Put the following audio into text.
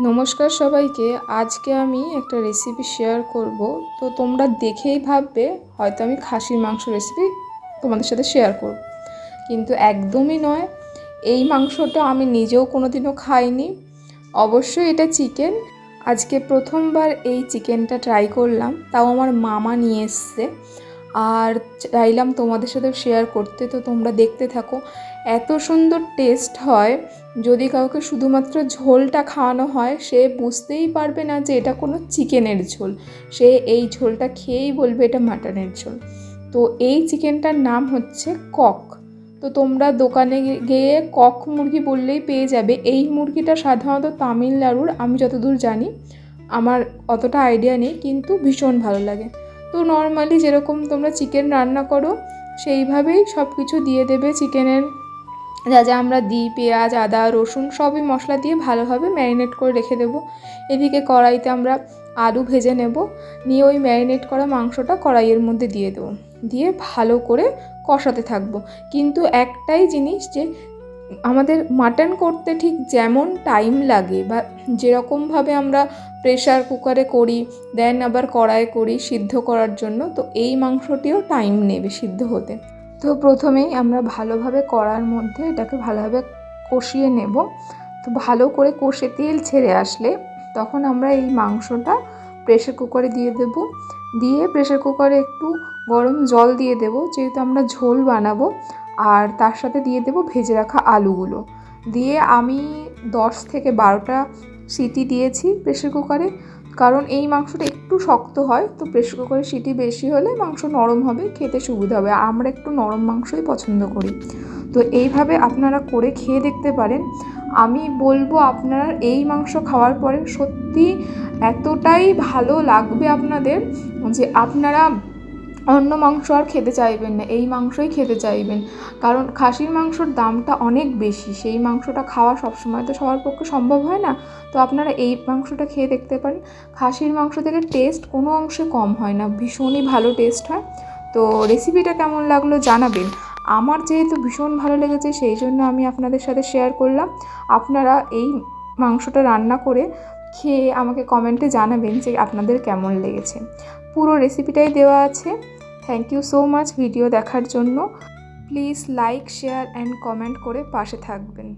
নমস্কার সবাইকে। আজকে আমি একটা রেসিপি শেয়ার করব। তো তোমরা দেখেই ভাববে, হয়তো আমি খাসির মাংস রেসিপি তোমাদের সাথে শেয়ার করব। কিন্তু একদমই নয়। এই মাংসটা আমি নিজেও কোনো দিনও খাইনি। অবশ্যই এটা চিকেন আজকে প্রথমবার এই চিকেনটা ট্রাই করলাম। তাও আমার মামা নিয়ে এসছে। আর চাইলাম তোমাদের সাথে শেয়ার করতে। তো তোমরা দেখতে থাকো। এত সুন্দর টেস্ট হয়, যদি কাউকে শুধুমাত্র ঝোলটা খাওয়ানো হয়, সে বুঝতেই পারবে না যে এটা কোনো চিকেনের ঝোল। সে এই ঝোলটা খেয়েই বলবে এটা মাটনের ঝোল। তো এই চিকেনটার নাম হচ্ছে কক। তো তোমরা দোকানে গিয়ে কক মুরগি বললেই পেয়ে যাবে। এই মুরগিটা সাধারণত তামিলনাড়ুর, আমি যতদূর জানি, আমার অতটা আইডিয়া নেই, কিন্তু ভীষণ ভালো লাগে। তো নর্মালি যেরকম তোমরা চিকেন রান্না করো, সেইভাবেই সব কিছু দিয়ে দেবে চিকেনের যা যা আমরা দিই, পেঁয়াজ, আদা, রসুন সবই মশলা দিয়ে ভালোভাবে ম্যারিনেট করে রেখে দেবো। এদিকে কড়াইতে আমরা আলু ভেজে নেব। নিয়ে ওই ম্যারিনেট করা মাংসটা কড়াইয়ের মধ্যে দিয়ে দেবো। দিয়ে ভালো করে কষাতে থাকব। কিন্তু একটাই জিনিস যে, আমাদের মাটন করতে ঠিক যেমন টাইম লাগে বা যেরকমভাবে আমরা প্রেশার কুকারে করি, দেন আবার কড়াইয়ে করি সিদ্ধ করার জন্য, তো এই মাংসটিও টাইম নেবে সিদ্ধ হতে। তো প্রথমেই আমরা ভালোভাবে কড়ার মধ্যে এটাকে ভালোভাবে কষিয়ে নেব। তো ভালো করে কষে তেল ছেড়ে আসলে তখন আমরা এই মাংসটা প্রেশার কুকারে দিয়ে দেব। দিয়ে প্রেশার কুকারে একটু গরম জল দিয়ে দেব, যেহেতু আমরা ঝোল বানাবো। আর তার সাথে দিয়ে দেব ভেজে রাখা আলুগুলো। দিয়ে আমি দশ থেকে বারোটা সিটি দিয়েছি প্রেশার কুকারে কারণ এই মাংসটা একটু শক্ত হয়, তো প্রেশার কুকারে সিটি বেশি হলে মাংস নরম হবে, খেতে সুবিধা হবে। আমরা একটু নরম মাংসই পছন্দ করি। তো এইভাবে আপনারা করে খেয়ে দেখতে পারেন। আমি বলব আপনারা এই মাংস খাওয়ার পরে সত্যি এতটাই ভালো লাগবে আপনাদের যে আপনারা অন্য মাংস আর খেতে চাইবেন না, এই মাংসই খেতে চাইবেন। কারণ খাসির মাংসর দামটা অনেক বেশি, সেই মাংসটা খাওয়া সবসময় তো সবার পক্ষে সম্ভব হয় না। তো আপনারা এই মাংসটা খেয়ে দেখতে পারেন। খাসির মাংস থেকে টেস্ট কোনো অংশে কম হয় না, ভীষণই ভালো টেস্ট হয়। তো রেসিপিটা কেমন লাগল জানাবেন। আমার যেহেতু ভীষণ ভালো লেগেছে, সেই জন্য আমি আপনাদের সাথে শেয়ার করলাম। আপনারা এই মাংসটা রান্না করে খেয়ে আমাকে কমেন্টে জানাবেন যে আপনাদের কেমন লেগেছে। পুরো রেসিপিটাই দেওয়া আছে। Thank you so much video দেখার জন্য। Please like share and comment করে পাশে থাকবেন।